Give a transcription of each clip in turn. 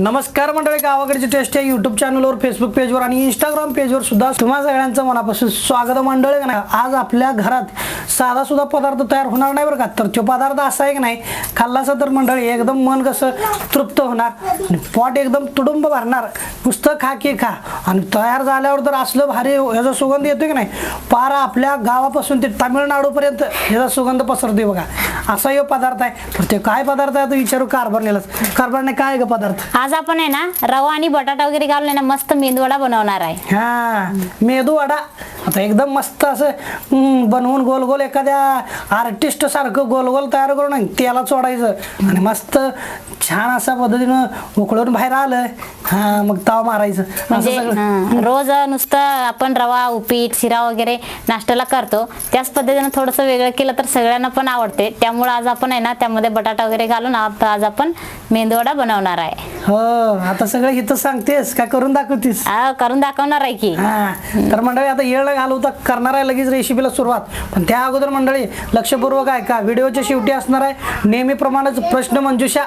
नमस्कार मंडळी गावाकडची टेस्ट या युट्यूब चॅनलवर फेसबुक पेजवर आणि इंस्टाग्राम पेजवर सुद्धा तुम्हा सगळ्यांचं मनापासून स्वागत मंडळी. का नाही आज आपल्या घरात साधा सुद्धा पदार्थ तयार होणार नाही बरं का? तर तो पदार्थ असा आहे की नाही खाल्लासा तर मंडळी एकदम मन कसं तृप्त होणार आणि पोट एकदम तुडुंब भरणार. नुसतं खा की खा. आणि तयार झाल्यावर तर असलं भारी ह्याचा सुगंध येतो की नाही? पार आपल्या गावापासून ते तामिळनाडूपर्यंत ह्याचा सुगंध पसरतोय बघा. असा हे पदार्थ आहे. तर ते काय पदार्थ आहे तो विचारू कारभारनेलाच कारभारने काय ग पदार्थ? आज आपण आहे ना रवा आणि बटाटा वगैरे घालून आहे ना मस्त मेंदूवडा बनवणार आहे. हा मेदू वडा आता एकदम मस्त असं बनवून गोल गोल एखाद्या आर्टिस्ट सारखं गोल गोल तयार करून तेला चोडायचं आणि मस्त छान अशा पद्धतीनं उकळून बाहेर आलं. हा मग ताव मारायचं. म्हणजे रोज नुसतं आपण रवा उपीट शिरा वगैरे नाश्त्याला करतो. त्याच पद्धतीनं थोडंसं वेगळं केलं तर सगळ्यांना पण आवडते. त्यामुळे आज आपण आहे ना त्यामध्ये बटाटा वगैरे घालून आज आपण मेंदूवडा बनवणार आहे. हो आता सगळं इथं सांगतेस काय करून दाखवतीस? करून दाखवणार आहे की. तर मंडळी आता येळ घालवता करणार आहे लगेच रेसिपीला सुरुवात. पण त्या अगोदर मंडळी लक्षपूर्वक आहे का व्हिडिओच्या शेवटी असणार आहे. नेहमीप्रमाणेच प्रश्न मंजुषा.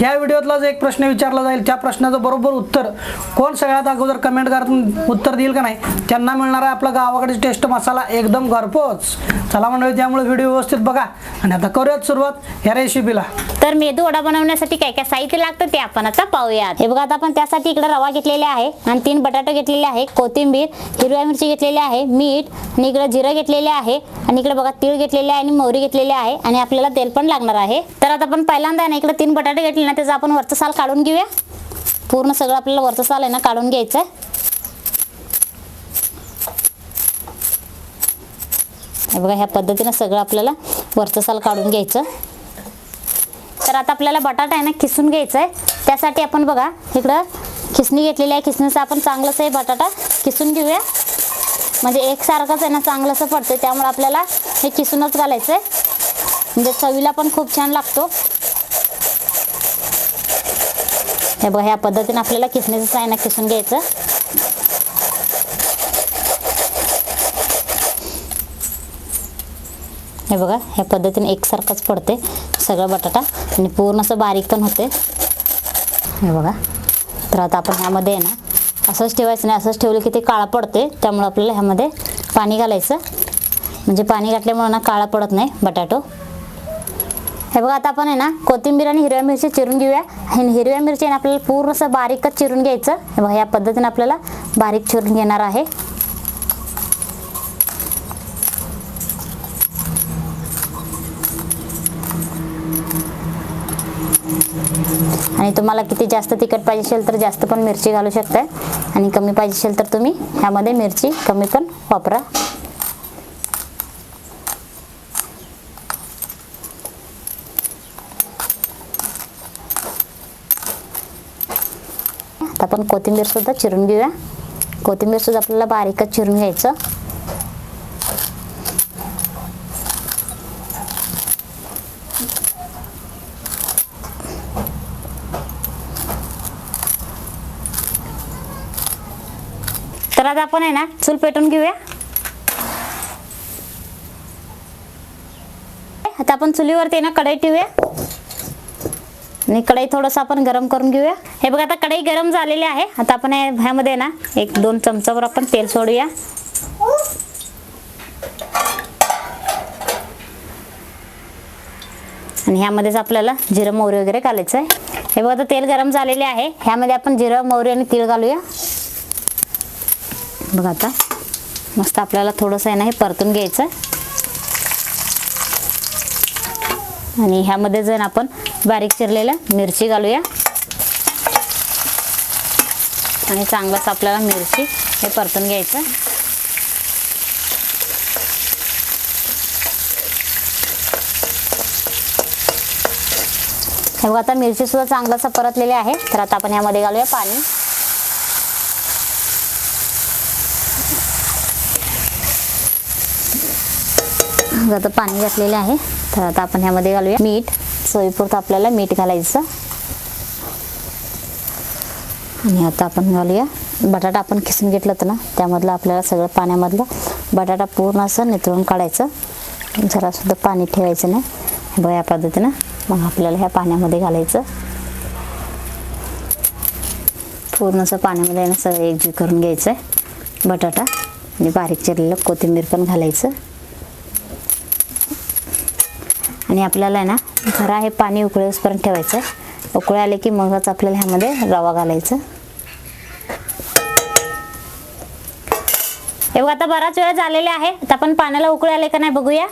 या व्हिडिओतला जो एक प्रश्न विचारला जाईल. त्या प्रश्नाचं बरोबर उत्तर कोण सगळ्यात अगोदर कमेंट करून उत्तर देईल का नाही? त्यांना मिळणार आहे आपला गावाकडे टेस्ट मसाला एकदम घरपोच. चला मंडळी त्यामुळे व्हिडिओ व्यवस्थित बघा. आणि आता करूयात सुरुवात या रेसिपीला तर मेदू वडा बनवण्यासाठी काय काय साहित्य लागतं ते आपण आता पाहूयात. हे बघा आता आपण त्यासाठी इकडे रवा घेतलेला आहे आणि तीन बटाटे घेतलेले आहे कोथिंबीर हिरव्या मिरची घेतलेली आहे मीठ आणि इकडे जिरं घेतलेले आहे आणि इकडे बघा तीळ घेतलेले आहे आणि मोहरी घेतलेली आहे आणि आपल्याला तेल पण लागणार आहे. तर आता आपण पहिल्यांदा आहे ना इकडे तीन बटाटे घेतले ना त्याचं आपण वरचं साल काढून घेऊया. पूर्ण सगळं आपल्याला वरचं साल आहे ना काढून घ्यायचं आहे. हे बघा ह्या पद्धतीनं सगळं आपल्याला वरचं साल काढून घ्यायचं. तर आता आपल्याला बटाटा आहे ना किसून घ्यायचा आहे. त्यासाठी आपण बघा इकडं खिसणी घेतलेली आहे खिसणीचा आपण चांगलंच आहे बटाटा किसून घेऊया. म्हणजे एकसारखंच आहे ना चांगलंसं पडतं त्यामुळे आपल्याला हे किसूनच घालायचं आहे म्हणजे चवीला पण खूप छान लागतो. हे बघा ह्या पद्धतीने आपल्याला किसणीचं आहे ना किसून घ्यायचं. हे बघा ह्या पद्धतीने एकसारखंच पडते सगळं बटाटा. आणि पूर्ण असं बारीक पण होते हे बघा. तर आता आपण ह्यामध्ये आहे ना असंच ठेवायचं नाही. असंच ठेवलं की ते काळा पडते त्यामुळे आपल्याला ह्यामध्ये पाणी घालायचं. म्हणजे पाणी घातल्यामुळे ना काळा पडत नाही बटाटो. हे बघा आता आपण आहे ना कोथिंबीर आणि हिरव्या मिरची चिरून घेऊया. आणि हिरव्या मिरची आहे ना आपल्याला पूर्णसं बारीकच चिरून घ्यायचं. हे बघा या पद्धतीने आपल्याला बारीक चिरून घेणार आहे. आणि तुम्हाला किती जास्त तिखट पाहिजे असेल तर जास्त पण मिरची घालू शकताय. आणि कमी पाहिजे असेल तर तुम्ही ह्यामध्ये मिरची कमी पण वापरा. आता आपण कोथिंबीर सुद्धा चिरून घेऊया. कोथिंबीर सुद्धा आपल्याला बारीकच चिरून घ्यायचं. तर आता आपण आहे ना चूल पेटून घेऊया. आता आपण चुलीवरती आहे ना कढई ठेवूया. आणि कढई थोडंसं आपण गरम करून घेऊया. हे बघा आता कढई गरम झालेली आहे. आता आपण ह्यामध्ये ना एक दोन चमचावर आपण तेल सोडूया. आणि ह्यामध्येच आपल्याला जिरं मोहरी वगैरे घालायचं आहे. हे बघा तेल गरम झालेले आहे. ह्यामध्ये आपण जिरं मोहरी आणि तीळ घालूया. बघा आता. मस्त आपल्याला थोडंसं आहे ना हे परतून घ्यायचं. आणि ह्यामध्ये जर आपण बारीक चिरलेलं मिरची घालूया. आणि चांगलंच आपल्याला मिरची हे परतून घ्यायचं. हे बघा आता मिरची सुद्धा चांगलंसं परतलेली आहे. तर आता आपण ह्यामध्ये घालूया पाणी. आता पाणी घातलेले आहे. तर आता आपण ह्यामध्ये घालूया. मीठ सोयीपुरतं आपल्याला मीठ घालायचं. आणि आता आपण घालूया. बटाटा आपण खिसून घेतलं होतं ना त्यामधलं आपल्याला सगळं पाण्यामधलं बटाटा पूर्ण असं नितळून काढायचं. जरासुद्धा पाणी ठेवायचं नाही. बघा या पद्धतीनं. मग आपल्याला ह्या पाण्यामध्ये घालायचं. पूर्ण असं पाण्यामध्ये सगळं एकजीव करून घ्यायचं आहे. बटाटा आणि बारीक चिरलेलं कोथिंबीर पण घालायचं. आणि आपल्याला आहे ना जरा हे पाणी उकळेसपर्यंत ठेवायचं. आहे उकळे आले की मगच आपल्याला ह्यामध्ये रवा घालायचं. हे बघा आता बराच वेळ झालेला आहे. आता आपण पाण्याला उकळे आले का नाही बघूया.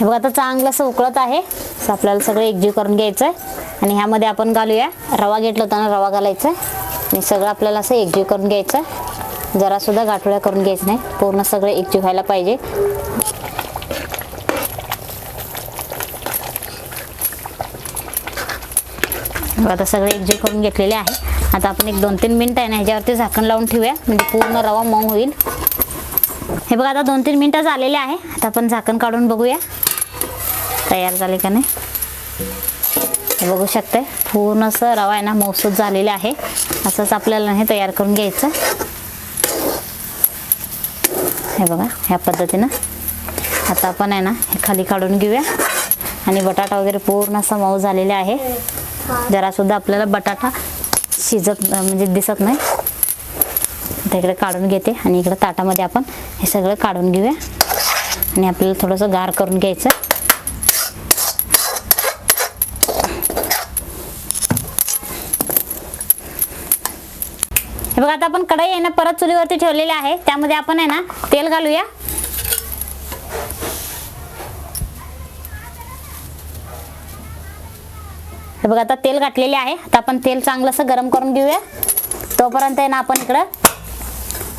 हे बघा आता चांगलं असं उकळत आहे. असं आपल्याला सगळं एकजीव करून घ्यायचं आहे आणि ह्यामध्ये आपण घालूया. रवा घेतला होता ना रवा घालायचा. आणि सगळं आपल्याला असं एकजीव करून घ्यायचं जरासुद्धा गाठोळ्या करून घ्यायचं नाही. पूर्ण सगळं एकजीव व्हायला पाहिजे. आता सगळे एकजीव करून घेतलेले आहे. आता आपण एक दोन तीन मिनटं आहे ना ह्याच्यावरती झाकण लावून ठेवूया. म्हणजे पूर्ण रवा मऊ होईल. हे बघा आता दोन तीन मिनटं झालेले आहे. आता आपण झाकण काढून बघूया. तयार झाले का नाही? हे बघू शकते पूर्ण असं रवा आहे ना मौसूद झालेले आहे. असंच आपल्याला हे तयार करून घ्यायचं. हे बघा ह्या पद्धतीनं. आता आपण आहे ना हे खाली काढून घेऊया. आणि बटाटा वगैरे पूर्ण असं मऊ झालेले आहे. जरासुद्धा आपल्याला बटाटा शिजत म्हणजे दिसत नाही. आता इकडे काढून घेते आणि इकडे ताटामध्ये आपण हे सगळं काढून घेऊया. आणि आपल्याला थोडंसं गार करून घ्यायचं. हे बघा आता आपण कढई आहे ना परत चुलीवरती ठेवलेली आहे. त्यामध्ये आपण आहे ना तेल घालूया. हे बघा आता तेल घातलेले आहे. आता आपण तेल चांगलं असं गरम करून घेऊया. तोपर्यंत आहे ना आपण इकडं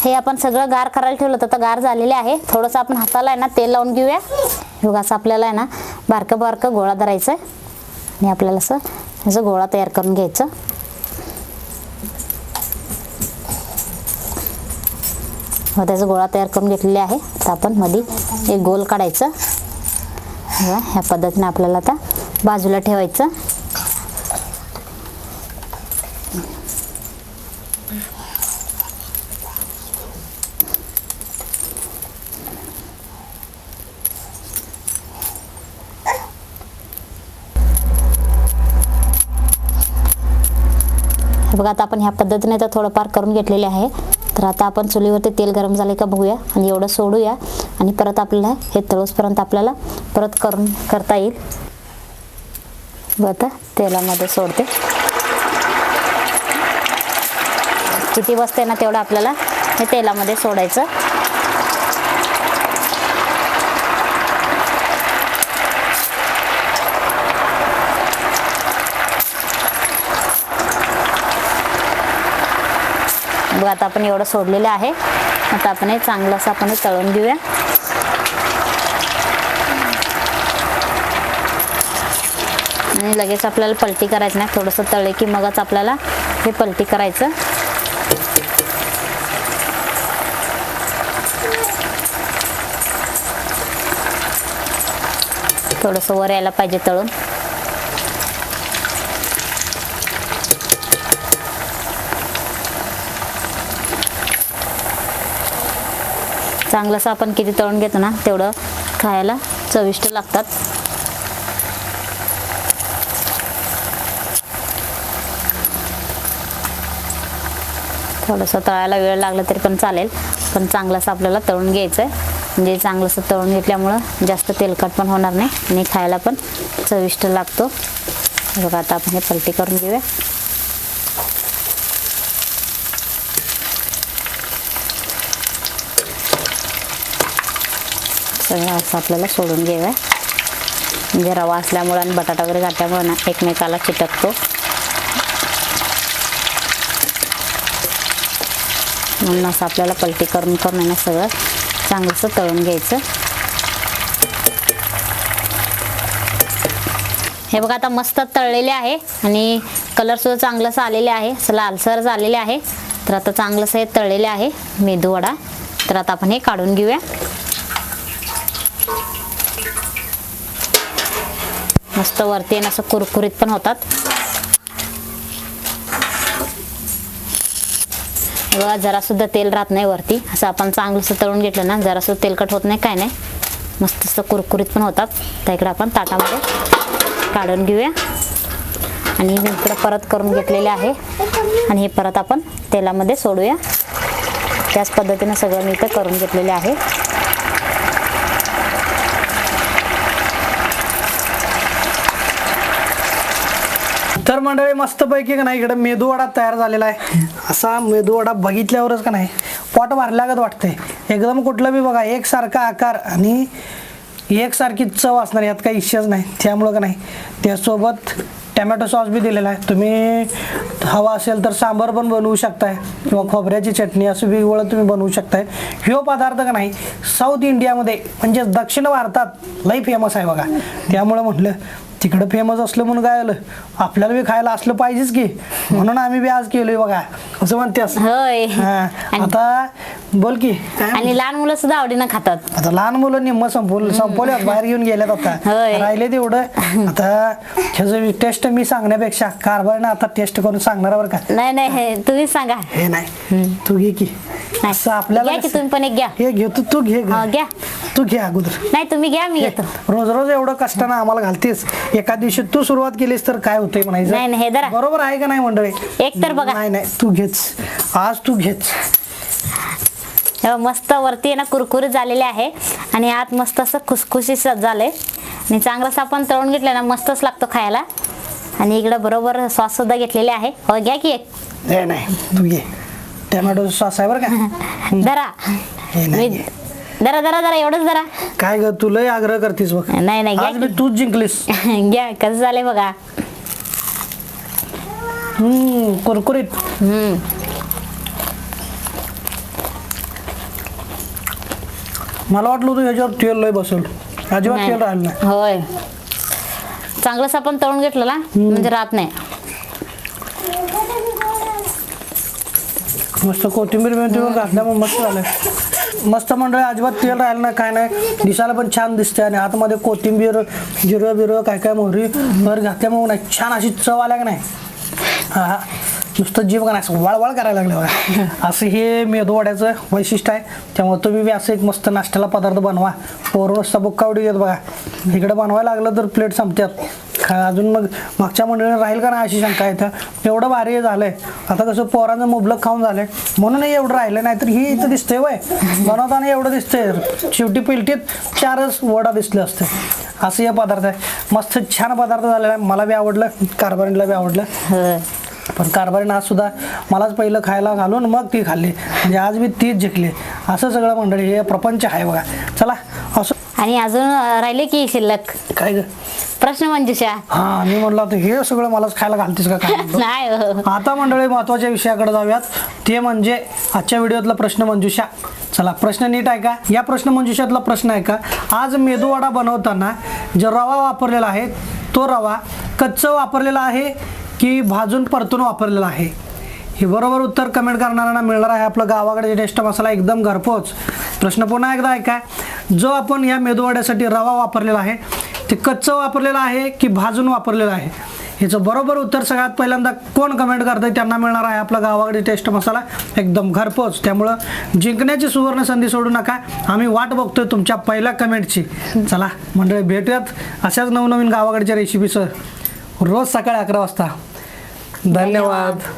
हे आपण सगळं गार करायला ठेवलं तर गार झालेले आहे. थोडंसं आपण हाताला आहे ना तेल लावून घेऊया. हे बघा असं आपल्याला आहे ना बारकं बारकं गोळा धरायचं आणि आपल्याला असं असं गोळा तयार करून घ्यायचं. मग त्याचा गोळा तयार करून घेतलेले आहे. तर आपण मध्ये एक गोल काढायचं. ह्या पद्धतीने आपल्याला आता बाजूला ठेवायचं. हे बघा आता आपण ह्या पद्धतीने तर थोडंफार करून घेतलेले आहे. तर आता आपण चुलीवरती तेल गरम झाले का बघूया आणि एवढं सोडूया. आणि परत आपल्याला हे तळूसपर्यंत आपल्याला परत करून करता येईल. बघ आता तेलामध्ये सोडते. किती बसते ना तेवढं आपल्याला हे तेलामध्ये सोडायचं. बघा आता आपण एवढं सोडलेलं आहे. आता आपण हे चांगलं असं आपण तळून घेऊया. आणि लगेच आपल्याला पलटी करायचं नाही. थोडंसं तळे की मगच आपल्याला हे पलटी करायचं. थोडंसं वर यायला पाहिजे तळून. चांगलंसं आपण किती तळून घेतो ना तेवढं खायला चविष्ट लागतात. थोडंसं तळायला वेळ लागला तरी पण चालेल पण चांगलंसं आपल्याला तळून घ्यायचं आहे म्हणजे चांगलंसं तळून घेतल्यामुळं जास्त तेलकट पण होणार नाही आणि खायला पण चविष्ट लागतो. बघा आता आपण हे पलटी करून घेऊया. सगळं असं आपल्याला सोडून घ्यावं म्हणजे रवा असल्यामुळं आणि बटाटा वगैरे घातल्यामुळं ना एकमेकाला चिटकतो. म्हणून असं आपल्याला पलटी करून करून आहे ना सगळं चांगलंसं तळून घ्यायचं. हे बघा आता मस्त तळलेले आहे आणि कलरसुद्धा चांगलंसं आलेले आहे. असं लालसर झालेले आहे. तर आता चांगलंसं हे तळलेले आहे. मेदू वडा तर आता आपण हे काढून घेऊया. मस्त वरती आहे असं कुरकुरीत पण होतात. बघा जरासुद्धा तेल राहत नाही वरती. असं आपण चांगलंसं तळून घेतलं ना जरासुद्धा तेलकट होत नाही काय नाही. मस्त असं कुरकुरीत पण होतात. त्या इकडं आपण ताटामध्ये काढून घेऊया. आणि इकडं परत करून घेतलेले आहे. आणि हे परत आपण तेलामध्ये सोडूया. त्याच पद्धतीनं सगळं मी इथं करून घेतलेले आहे. मंडळी मस्तपैकी का नाही? इकडे मेदूवडा तयार झालेला आहे. असा मेदूवडा बघितल्यावरच का नाही? पोट भरल्यागत वाटतंय. एकदम कुठलं बी बघा एकसारखा आकार आणि एकसारखी चव असणार यात काही इश्यूच नाही. त्यामुळं का नाही? त्यासोबत टॅमॅटो सॉस बी दिलेला आहे. तुम्ही हवा असेल तर सांबार पण बनवू शकताय. किंवा खोबऱ्याची चटणी असं वेगवेगळं तुम्ही बनवू शकताय. ह्यो पदार्थ का नाही? साऊथ इंडियामध्ये म्हणजे दक्षिण भारतात लई फेमस आहे बघा. त्यामुळं म्हटलं तिकडं फेमस असलं म्हणून काय आलं? आपल्याला बी खायला असलं पाहिजेच की. म्हणून आम्ही बी आज केलोय बघा. असं म्हणतेस. होय. हा, आता बोल की. काय आणि लहान मुलं सुद्धा आवडीनं खातात. आता लहान मुलं निम्म संपवलं संपवल्यात बाहेर घेऊन गेल्यात आता. होय. राहिले तेवढं आता ह्याचं टेस्ट मी सांगण्यापेक्षा कारभारनं आता टेस्ट करून सांगणार बरं का. नाही नाही हे तुम्हीच सांगा. हे नाही. तू घे की. नाही. असं आपल्याला घ्या की कसं- तुम्ही पण एक घ्या. हे घे तू तू घे हा, ग. घ्या. तू घे अगोदर. नाही तुम्ही घ्या मी घेतो रोज रोज एवढं कष्टानं आम्हाला घालतेस. एका दिवशी तू सुरुवात केलीस तर काय होतंय नाही, नाही, हे म्हणायचं. बरोबर आहे का नाही मंडळी? एक तर बघा. नाही नाही तू घेच. आज तू घेच. हे मस्त वरती आहे ना कुरकुरीत झालेले आहे. आणि आत मस्त असं खुसखुशीत झालंय. आणि चांगलं असं आपण तळून घेतलं ना मस्तच लागतो खायला. आणि इकडं बरोबर सॉस सुद्धा घेतलेले आहे. हो घ्या की एक. हे नाही तू घे. टॅमॅटो सॉस आहे बरं का? धरा. हे नाही मी घे. धरा धरा धरा एवढंच धरा. काय ग तुलाही आग्रह करतीस बघ. नाही नाही घ्या आज मी की. तूच जिंकलीस. घ्या कसं झालंय बघा. हम्म कुरकुरीत. हम्म. मला वाटलं होतं ह्याच्यावर तेल लय बसल. अजिबात. तेल राहिलं नाही. होय. चांगलंच आपण तळून घेतलं ना म्हणजे राहत नाही. मस्त कोथिंबीर बिथिंबीर घातल्यामुळे मस्त झालंय. मस्त मंडळी अजिबात तेल राहिलं नाही काय नाही. दिसायला पण छान दिसते आणि आतमध्ये कोथिंबीर जिरं बिरं काय काय मोहरी वर घातल्यामुळे नाही छान अशी चव आल्या का नाही. हा नुसतं जीव का नाही असं वळवळ करायला लागलं बघा. असं हे मेदूवड्याचं वैशिष्ट्य आहे. त्यामुळे तुम्ही बी असं एक मस्त नाश्त्याला पदार्थ बनवा. पोरं नुसता बुक्कावडी येत बघा. इकडे बनवायला लागलं तर प्लेट संपतात अजून मग मागच्या मंडळीने राहील का नाही अशी शंका येतं एवढं भारी झालंय. आता कसं पोरांचं मुबलक खाऊन झालंय. म्हणून हे एवढं राहिलं नाही तर ही इथं दिसतंय वय. बनवताना एवढं दिसतंय. शेवटी पिलटीत चारच वडा दिसले असते. असं हे पदार्थ आहे. मस्त छान पदार्थ झालेला आहे. मला बी आवडलं. कारभारीला बी आवडलं. पण कारभारीनं आज सुद्धा मलाच पहिलं खायला घालून मग ती खाल्ली. म्हणजे आज मी तीच जिंकली. असं सगळं मंडळी हे प्रपंच आहे बघा. चला आणि अजून राहिले की शिल्लक. काय ग? प्रश्न मंजुषा. हा मी म्हणलं आता हे सगळं मलाच खायला घालतेस का काय. नाही हो. आता मंडळी महत्त्वाच्या विषयाकडे जाऊयात. ते म्हणजे आजच्या व्हिडिओतला प्रश्न मंजुषा. चला प्रश्न नीट आहे का या प्रश्न मंजुषातला प्रश्न आहे का आज मेदूवडा बनवताना जो रवा वापरलेला आहे तो रवा कच्चं वापरलेला आहे की भाजून परतून वापरलेला आहे? हे बरोबर उत्तर कमेंट करणाऱ्यांना मिळणार आहे आपलं गावाकडे टेस्ट मसाला एकदम घरपोच. प्रश्न पुन्हा एकदा ऐका. जो आपण या मेदूवड्यासाठी रवा वापरलेला आहे ते कच्चं वापरलेलं आहे की भाजून वापरलेलं आहे? ह्याचं बरोबर उत्तर सगळ्यात पहिल्यांदा कोण कमेंट करतंय त्यांना मिळणार आहे आपला गावाकडे टेस्ट मसाला. एकदम घरपोच. त्यामुळं जिंकण्याची सुवर्ण संधी सोडू नका. आम्ही वाट बघतोय तुमच्या पहिल्या कमेंटची चला मंडळी भेटूयात अशाच नवनवीन गावाकडच्या रेसिपीसह रोज सकाळी अकरा वाजता. धन्यवाद.